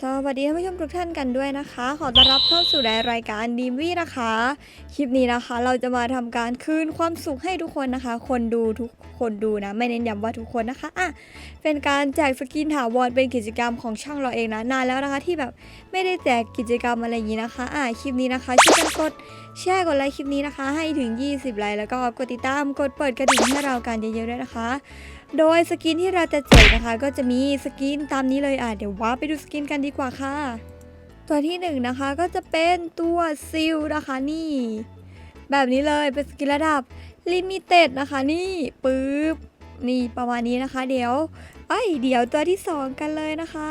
สวัสดีท่านผู้ชมทุกท่านกันด้วยนะคะ ขอต้อนรับเข้าสู่รายการดีมวี่นะคะ คลิปนี้นะคะ เราจะมาทำการคืนความสุขให้ทุกคนนะคะ คนดูทุกคนดูนะ ไม่เน้นย้ำว่าทุกคนนะคะอะเป็นการแจกสกินถาวรเป็นกิจกรรมของช่องเราเองนะนานแล้วนะคะ ที่แบบไม่ได้แจกกิจกรรมอะไรอย่างนี้นะคะอะคลิปนี้นะคะช่วยกันกด แชร์กดไลค์คลิปนี้นะคะ ให้ถึง 20 ไลค์แล้วก็กดติดตามกดเปิดกระดิ่งให้เรากันเยอะๆด้วยนะคะ โดยสกินที่เราจะแจกนะคะ ก็จะมีสกินตามนี้เลยอะเดี๋ยวว้าไปดูสกินกันดีกว่าค่ะ ตัวที่หนึ่งนะคะก็จะเป็นตัวซิลนะคะนี่แบบนี้เลยเป็นสกินระดับลิมิเต็ดนะคะนี่ปึ๊บนี่ประมาณนี้นะคะ เดี๋ยวเอ้เดี๋ยวตัวที่สองกันเลยนะคะ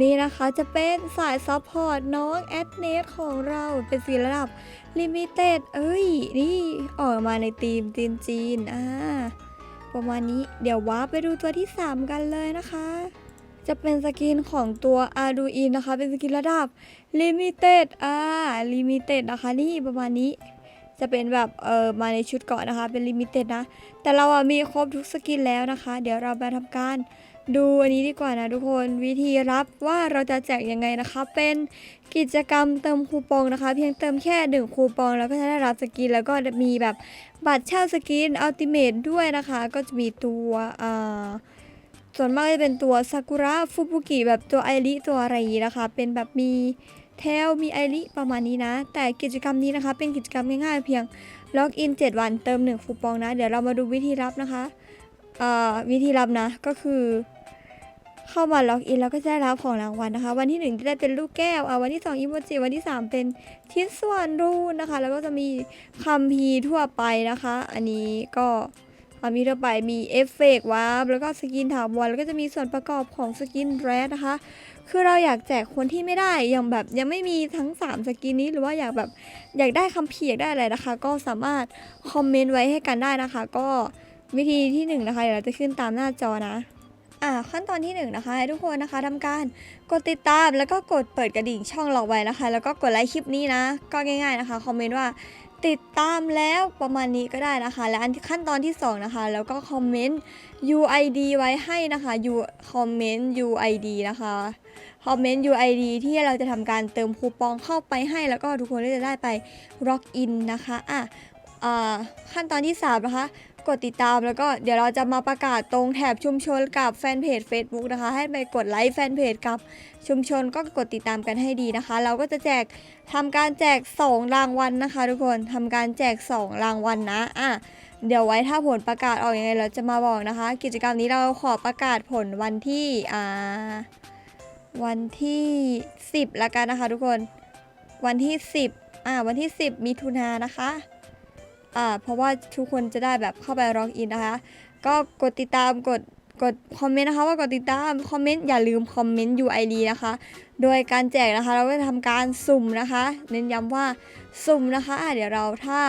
นี่นะคะจะเป็นสายซัพพอร์ตน้องแอดเนสของเราเป็นสีระดับลิมิเต็ดเอ้ย นี่ออกมาในทีมจีนจีนอ่าประมาณนี้เดี๋ยวว้าร์ปไปดูตัวที่ 3 กันเลยนะคะ จะเป็นสกินของตัวอาดูอินนะคะ เป็นสกินระดับลิมิเต็ดอ่าลิมิเต็ดนะคะนี่ประมาณนี้จะเป็นแบบเออมาในชุดเกาะนะคะ เป็นลิมิเต็ดนะ แต่เราอะมีครบทุกสกินแล้วนะคะ เดี๋ยวเราไปทำการ ดูอันนี้ดีกว่านะทุกคนวิธีรับว่าเราจะแจกยังไงนะคะ เป็นกิจกรรมเติมคูปองนะคะ เพียงเติมแค่หนึ่งคูปอง แล้วก็จะได้รับสกินแล้วก็มีแบบบัตรเช่าสกินอัลติเมทด้วยนะคะ ก็จะมีตัวอ่าส่วนมากจะเป็นตัวซากุระฟูบุกิแบบตัวไอริตัวอะไรนะคะ เป็นแบบมีเทลมีไอริประมาณนี้นะ แต่กิจกรรมนี้นะคะ เป็นกิจกรรมง่ายๆเพียงล็อกอิน 7 วันเติม1คูปองนะ เดี๋ยวเรามาดูวิธีรับนะคะวิธีรับนะก็คือ เข้ามาล็อกอินแล้วก็จะได้รับของรางวัลนะคะ วันที่1จะได้เป็นลูกแก้วอ่าวันที่2อีโมจิวันที่ 3 เป็นชิ้นส่วนรูนะคะ แล้วก็จะมีคัมภีร์ทั่วไปนะคะ อันนี้ก็คัมภีร์ทั่วไปมีเอฟเฟกต์วาร์ปแล้วก็สกินถาวรแล้วก็จะมีส่วนประกอบของสกินแรดนะคะ คือเราอยากแจกคนที่ไม่ได้อย่างแบบยังไม่มีทั้ง 3 สกินนี้หรือว่าอยากแบบอยากได้คัมภีร์อยากได้อะไรนะคะ ก็สามารถคอมเมนต์ไว้ให้กันได้นะคะ ก็วิธีที่หนึ่งนะคะเดี๋ยวเราจะขึ้นตามหน้าจอนะ อ่าขั้นตอนที่1นงนะคะให้ทุกคนนะคะทำการกดติดตามแล้วก็กดเปิดกระดิ่งช่องเราไว้นะคะ แล้วก็กดไลค์คลิปนี้นะ ก็ง่ายๆนะคะคอมเมนต์ว่าติดตามแล้วประมาณนี้ก็ได้นะคะ และอันขั้นตอนที่สองนะคะ แล้วก็คอมเมนต์ UID ไว้ให้นะคะ U คอมเมนต์ UID นะคะคอมเมนต์ UID ที่เราจะทำการเติมคูปองเข้าไปให้แล้วก็ทุกคนก็จะได้ไปล็อกอินนะคะอะ ขั้นตอนที่สามนะคะ กดติดตามแล้วก็เดี๋ยวเราจะมาประกาศตรงแถบชุมชนกับแฟนเพจ Facebook นะคะ ให้ไปกดไลค์แฟนเพจกับชุมชนก็กดติดตามกันให้ดีนะคะ เราก็จะแจกทำการแจก 2 รางวัลนะคะ ทุกคนทำการแจก 2 รางวัลนะอะเดี๋ยวไว้ถ้าผลประกาศออกยังไงเราจะมาบอกนะคะ กิจกรรมนี้เราขอประกาศผลวันที่อ่าวันที่ 10ละกันนะคะ ทุกคนวันที่ 10อ่าวันที่ 10มิถุนายนนะคะ อ่าเพราะว่าทุกคนจะได้แบบเข้าไปล็อกอินนะคะ ก็กดติดตามกดกดคอมเมนต์นะคะว่ากดติดตามคอมเมนต์อย่าลืมคอมเมนต์ UID นะคะ โดยการแจกนะคะ เราก็จะทำการสุ่มนะคะ เน้นย้ำว่าสุ่มนะคะอะเดี๋ยวเราถ้า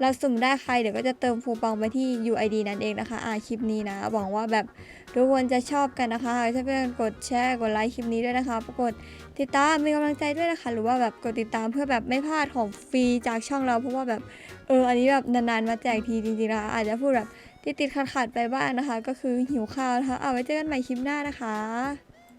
เราสุ่มได้ใครเดี๋ยวก็จะเติมคูปองไปที่ UID นั่นเองนะคะอ่าคลิปนี้นะหวังว่าแบบทุกคนจะชอบกันนะคะถ้าเพื่อนกดแชร์กดไลค์คลิปนี้ด้วยนะคะกดติดตามมีกำลังใจด้วยนะคะ หรือว่าแบบกดติดตามเพื่อแบบไม่พลาดของฟรีจากช่องเราเพราะว่าแบบ เอออันนี้แบบนานๆมาแจกทีจริงๆนะคะอาจจะพูดแบบติดๆขาดๆไปบ้างนะคะ ก็คือหิวข้าวนะคะเอาไว้เจอกันใหม่คลิปหน้านะคะ